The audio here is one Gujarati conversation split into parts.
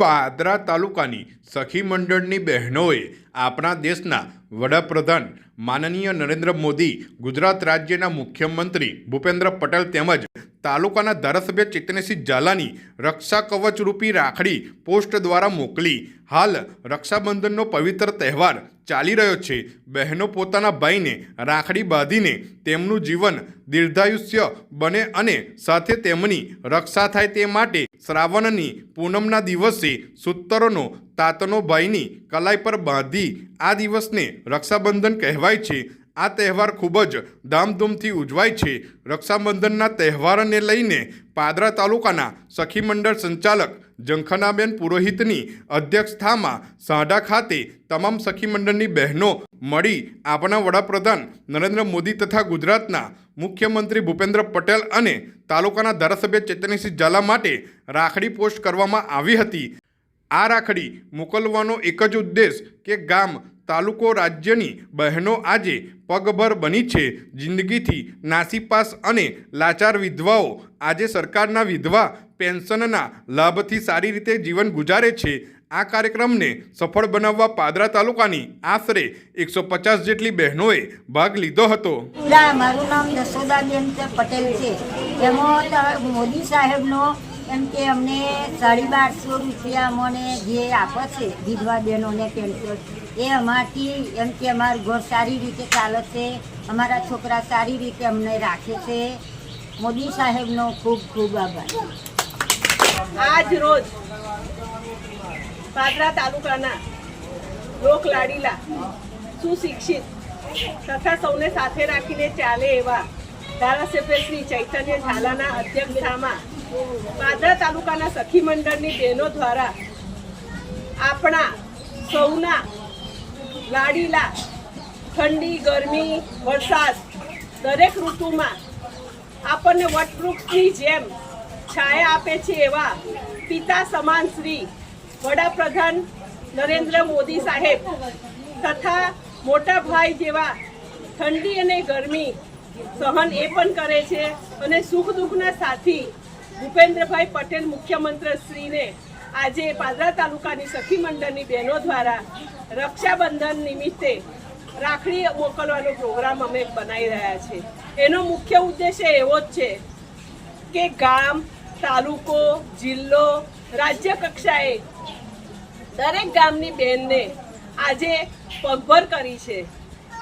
પાદરા તાલુકાની સખી મંડળની બહેનોએ આપણા દેશના વડાપ્રધાન માનનીય નરેન્દ્ર મોદી, ગુજરાત રાજ્યના મુખ્યમંત્રી ભૂપેન્દ્ર પટેલ તેમજ તાલુકાના ધારાસભ્ય ચેતનસિંહ ઝાલાની રક્ષા કવચ રૂપી રાખડી પોસ્ટ દ્વારા મોકલી. હાલ રક્ષાબંધનનો પવિત્ર તહેવાર ચાલી રહ્યો છે. બહેનો પોતાના ભાઈને રાખડી બાંધીને તેમનું જીવન દીર્ઘાયુષ્ય બને અને સાથે તેમની રક્ષા થાય તે માટે શ્રાવણની પૂનમના દિવસે સૂતરોનો તાતનો ભાઈની કલાઈ પર બાંધી આ દિવસને રક્ષાબંધન કહેવાય છે. આ તહેવાર ખૂબ જ ધામધૂમથી ઉજવાય છે. રક્ષાબંધનના તહેવારને લઈને પાદરા તાલુકાના સખી મંડળ સંચાલક જંખનાબેન પુરોહિતની અધ્યક્ષતામાં સાંઢા ખાતે તમામ સખી મંડળની બહેનો મળી આપણા વડાપ્રધાન નરેન્દ્ર મોદી તથા ગુજરાતના મુખ્યમંત્રી ભૂપેન્દ્ર પટેલ અને તાલુકાના ધારાસભ્ય ચેતનસિંહ ઝાલા માટે રાખડી પોસ્ટ કરવામાં આવી હતી. આ રાખડી મોકલવાનો એક જ ઉદ્દેશ કે ગામ, તાલુકો, રાજ્યની બહેનો આજે પગભર બની છે. જિંદગીથી નાસીપાસ અને લાચાર વિધવાઓ આજે સરકારના વિધવા પેન્શનના લાભથી સારી રીતે જીવન ગુજારે છે. આ કાર્યક્રમને સફળ બનાવવા પાદરા તાલુકાની આશરે એકસો પચાસ જેટલી બહેનોએ ભાગ લીધો હતો. મારું નામ યશોદાબેન પટેલ છે. એમાં મોદી સાહેબનો એમ કે અમને સાડી બારસો રૂપિયા અમને જે આપે છે, વિધવા બહેનોને પેન્શન એ અમારથી એમ કે અમારું ઘર સારી રીતે ચાલે છે, અમારા છોકરા સારી રીતે અમને રાખે છે. મોદી સાહેબનો ખૂબ ખૂબ આભાર. આજ રોજ પાદરા તાલુકાના લોક લાડીલા સુશિક્ષિત તથા સૌને સાથે રાખીને ચાલે એવા ધારાસભ્ય શ્રી ચૈતન્ય ઝાલાના અધ્યક્ષતામાં પાદરા તાલુકાના સખી મંડળની બહેનો દ્વારા આપણા સૌના લાડીલા, ઠંડી, ગરમી, વરસાદ દરેક ઋતુમાં આપણને વટવૃક્ષની જેમ છાયા આપે છે એવા પિતા સમાન શ્રી વડાપ્રધાન નરેન્દ્ર મોદી સાહેબ તથા મોટા ભાઈ જેવા ઠંડી અને ગરમી સહન એ પણ કરે છે અને સુખ દુઃખના સાથી ભૂપેન્દ્રભાઈ પટેલ મુખ્યમંત્રી શ્રીને આજે પાદરા તાલુકાની સખી મંડળની બહેનો દ્વારા રક્ષાબંધન નિમિત્તે રાખડી મોકલવાનો પ્રોગ્રામ અમે બનાવી રહ્યા છે. એનો મુખ્ય ઉદ્દેશ્ય એવો જ છે કે ગામ, તાલુકો, જિલ્લો, રાજ્ય કક્ષાએ દરેક ગામની બહેનને આજે પગભર કરી છે.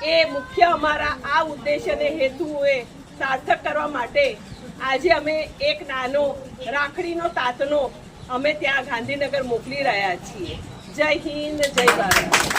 એ મુખ્ય અમારા આ ઉદ્દેશ્યને, હેતુએ સાર્થક કરવા માટે આજે અમે એક નાનો રાખડીનો તાતનો અમે ત્યાં ગાંધીનગર મોકલી રહ્યા છીએ. જય હિન્દ, જય ભારત.